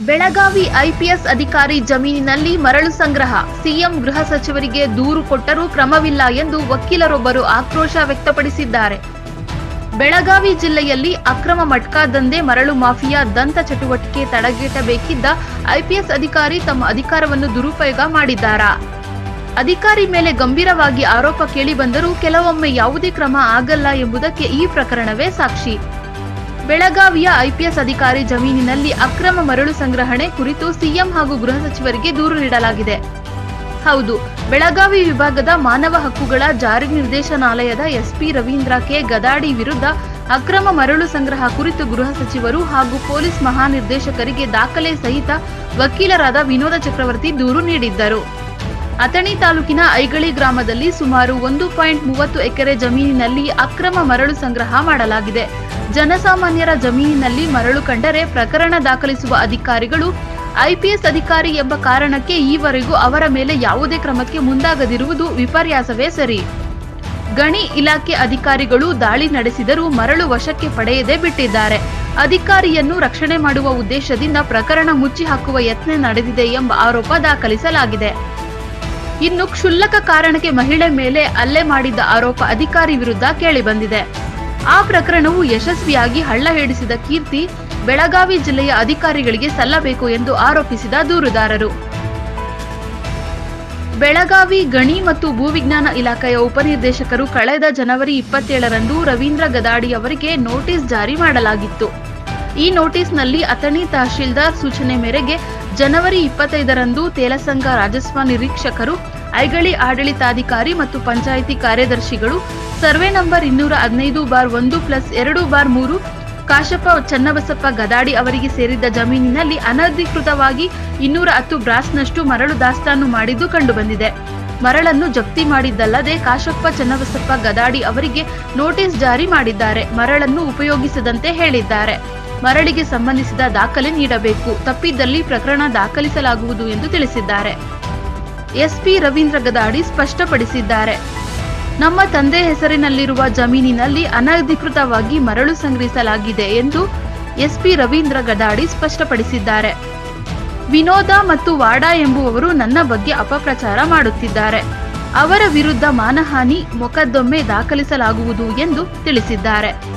Belagavi IPS ಅಧಿಕಾರಿ ಜಮೀನಿನಲ್ಲಿ ಮರಳು ಸಂಗ್ರಹ. ಸಿಎಂ ಗೃಹ ಸಚಿವರಿಗೆ ದೂರು ಕೊಟ್ಟರೂ ಕ್ರಮವಿಲ್ಲ ಎಂದು ವಕೀಲರೊಬ್ಬರು ಆಕ್ರೋಶ ವ್ಯಕ್ತಪಡಿಸಿದ್ದಾರೆ. ಬೆಳಗಾವಿ ಜಿಲ್ಲೆಯಲ್ಲಿ ಅಕ್ರಮ ಮಟ್ಕಾ ದಂಧೆ, ಮರಳು ಮಾಫಿಯಾ, ದಂತ ಚಟುವಟಿಕೆ ತಡೆಗಟ್ಟಬೇಕಿದ್ದ ಐಪಿಎಸ್ ಅಧಿಕಾರಿ ತಮ್ಮ ಅಧಿಕಾರವನ್ನು ದುರುಪಯೋಗ ಮಾಡಿದ್ದಾರಾ? ಅಧಿಕಾರಿ ಮೇಲೆ ಗಂಭೀರವಾಗಿ ಆರೋಪ ಕೇಳಿಬಂದರೂ ಕೆಲವೊಮ್ಮೆ ಯಾವುದೇ ಕ್ರಮ ಆಗಲ್ಲ ಎಂಬುದಕ್ಕೆ ಈ ಪ್ರಕರಣವೇ ಸಾಕ್ಷಿ. ಬೆಳಗಾವಿಯ ಐಪಿಎಸ್ ಅಧಿಕಾರಿ ಜಮೀನಿನಲ್ಲಿ ಅಕ್ರಮ ಮರಳು ಸಂಗ್ರಹಣೆ ಕುರಿತು ಸಿಎಂ ಹಾಗೂ ಗೃಹ ಸಚಿವರಿಗೆ ದೂರು ನೀಡಲಾಗಿದೆ. ಹೌದು, ಬೆಳಗಾವಿ ವಿಭಾಗದ ಮಾನವ ಹಕ್ಕುಗಳ ಜಾರಿ ನಿರ್ದೇಶನಾಲಯದ ಎಸ್ಪಿ ರವೀಂದ್ರ ಕೆ. ಗದಾಡಿ ವಿರುದ್ಧ ಅಕ್ರಮ ಮರಳು ಸಂಗ್ರಹ ಕುರಿತು ಗೃಹ ಸಚಿವರು ಹಾಗೂ ಪೊಲೀಸ್ ಮಹಾನಿರ್ದೇಶಕರಿಗೆ ದಾಖಲೆ ಸಹಿತ ವಕೀಲರಾದ ವಿನೋದ ಚಕ್ರವರ್ತಿ ದೂರು ನೀಡಿದ್ದರು. ಅಥಣಿ ತಾಲೂಕಿನ ಐಗಳಿ ಗ್ರಾಮದಲ್ಲಿ ಸುಮಾರು ಒಂದು ಪಾಯಿಂಟ್ ಮೂವತ್ತು ಎಕರೆ ಜಮೀನಿನಲ್ಲಿ ಅಕ್ರಮ ಮರಳು ಸಂಗ್ರಹ ಮಾಡಲಾಗಿದೆ. ಜನಸಾಮಾನ್ಯರ ಜಮೀನಿನಲ್ಲಿ ಮರಳು ಕಂಡರೆ ಪ್ರಕರಣ ದಾಖಲಿಸುವ ಅಧಿಕಾರಿಗಳು, ಐಪಿಎಸ್ ಅಧಿಕಾರಿ ಎಂಬ ಕಾರಣಕ್ಕೆ ಈವರೆಗೂ ಅವರ ಮೇಲೆ ಯಾವುದೇ ಕ್ರಮಕ್ಕೆ ಮುಂದಾಗದಿರುವುದು ವಿಪರ್ಯಾಸವೇ ಸರಿ. ಗಣಿ ಇಲಾಖೆ ಅಧಿಕಾರಿಗಳು ದಾಳಿ ನಡೆಸಿದರೂ ಮರಳು ವಶಕ್ಕೆ ಪಡೆಯದೇ ಬಿಟ್ಟಿದ್ದಾರೆ. ಅಧಿಕಾರಿಯನ್ನು ರಕ್ಷಣೆ ಮಾಡುವ ಉದ್ದೇಶದಿಂದ ಪ್ರಕರಣ ಮುಚ್ಚಿ ಹಾಕುವ ಯತ್ನ ನಡೆದಿದೆ ಎಂಬ ಆರೋಪ ದಾಖಲಿಸಲಾಗಿದೆ. ಇನ್ನು ಕ್ಷುಲ್ಲಕ ಕಾರಣಕ್ಕೆ ಮಹಿಳೆ ಮೇಲೆ ಹಲ್ಲೆ ಮಾಡಿದ್ದ ಆರೋಪ ಅಧಿಕಾರಿ ವಿರುದ್ಧ ಕೇಳಿಬಂದಿದೆ. ಆ ಪ್ರಕರಣವು ಯಶಸ್ವಿಯಾಗಿ ಹಳ್ಳ ಹಿಡಿಸಿದ ಕೀರ್ತಿ ಬೆಳಗಾವಿ ಜಿಲ್ಲೆಯ ಅಧಿಕಾರಿಗಳಿಗೆ ಸಲ್ಲಬೇಕು ಎಂದು ಆರೋಪಿಸಿದ ದೂರುದಾರರು. ಬೆಳಗಾವಿ ಗಣಿ ಮತ್ತು ಭೂವಿಜ್ಞಾನ ಇಲಾಖೆಯ ಉಪನಿರ್ದೇಶಕರು ಕಳೆದ ಜನವರಿ ಇಪ್ಪತ್ತೇಳರಂದು ರವೀಂದ್ರ ಗದಾಡಿ ಅವರಿಗೆ ನೋಟಿಸ್ ಜಾರಿ ಮಾಡಲಾಗಿತ್ತು. ಈ ನೋಟಿಸ್ನಲ್ಲಿ ಅಥಣಿ ತಹಶೀಲ್ದಾರ್ ಸೂಚನೆ ಮೇರೆಗೆ ಜನವರಿ ಇಪ್ಪತ್ತೈದರಂದು ತೇಲಸಂಗ ರಾಜಸ್ವ ನಿರೀಕ್ಷಕರು, ಐಗಳಿ ಆಡಳಿತಾಧಿಕಾರಿ ಮತ್ತು ಪಂಚಾಯಿತಿ ಕಾರ್ಯದರ್ಶಿಗಳು ಸರ್ವೆ ನಂಬರ್ ಇನ್ನೂರ ಹದಿನೈದು ಬಾರ್ ಒಂದು ಪ್ಲಸ್ ಎರಡು ಬಾರ್ ಮೂರು. ಕಾಶಪ್ಪ ಚನ್ನಬಸಪ್ಪ ಗದಾಡಿ ಅವರಿಗೆ ಸೇರಿದ್ದ ಜಮೀನಿನಲ್ಲಿ ಅನಧಿಕೃತವಾಗಿ ಇನ್ನೂರ ಹತ್ತು ಬ್ರಾಸ್ನಷ್ಟು ಮರಳು ದಾಸ್ತಾನು ಮಾಡಿದ್ದು ಕಂಡುಬಂದಿದೆ. ಮರಳನ್ನು ಜಪ್ತಿ ಮಾಡಿದ್ದಲ್ಲದೆ ಕಾಶಪ್ಪ ಚನ್ನಬಸಪ್ಪ ಗದಾಡಿ ಅವರಿಗೆ ನೋಟಿಸ್ ಜಾರಿ ಮಾಡಿದ್ದಾರೆ. ಮರಳನ್ನು ಉಪಯೋಗಿಸದಂತೆ ಹೇಳಿದ್ದಾರೆ. ಮರಳಿಗೆ ಸಂಬಂಧಿಸಿದ ದಾಖಲೆ ನೀಡಬೇಕು. ತಪ್ಪಿದ್ದಲ್ಲಿ ಪ್ರಕರಣ ದಾಖಲಿಸಲಾಗುವುದು ಎಂದು ತಿಳಿಸಿದ್ದಾರೆ. ಎಸ್ಪಿ ರವೀಂದ್ರ ಗದಾಡಿ ಸ್ಪಷ್ಟಪಡಿಸಿದ್ದಾರೆ. ನಮ್ಮ ತಂದೆ ಹೆಸರಿನಲ್ಲಿರುವ ಜಮೀನಿನಲ್ಲಿ ಅನಧಿಕೃತವಾಗಿ ಮರಳು ಸಂಗ್ರಹಿಸಲಾಗಿದೆ ಎಂದು ಎಸ್ಪಿ ರವೀಂದ್ರ ಗದಾಡಿ ಸ್ಪಷ್ಟಪಡಿಸಿದ್ದಾರೆ. ವಿನೋದ ಮತ್ತು ವಾಡಾ ಎಂಬುವವರು ನನ್ನ ಬಗ್ಗೆ ಅಪಪ್ರಚಾರ ಮಾಡುತ್ತಿದ್ದಾರೆ. ಅವರ ವಿರುದ್ಧ ಮಾನಹಾನಿ, ಮೊಕದ್ದಮೆ ದಾಖಲಿಸಲಾಗುವುದು ಎಂದು ತಿಳಿಸಿದ್ದಾರೆ.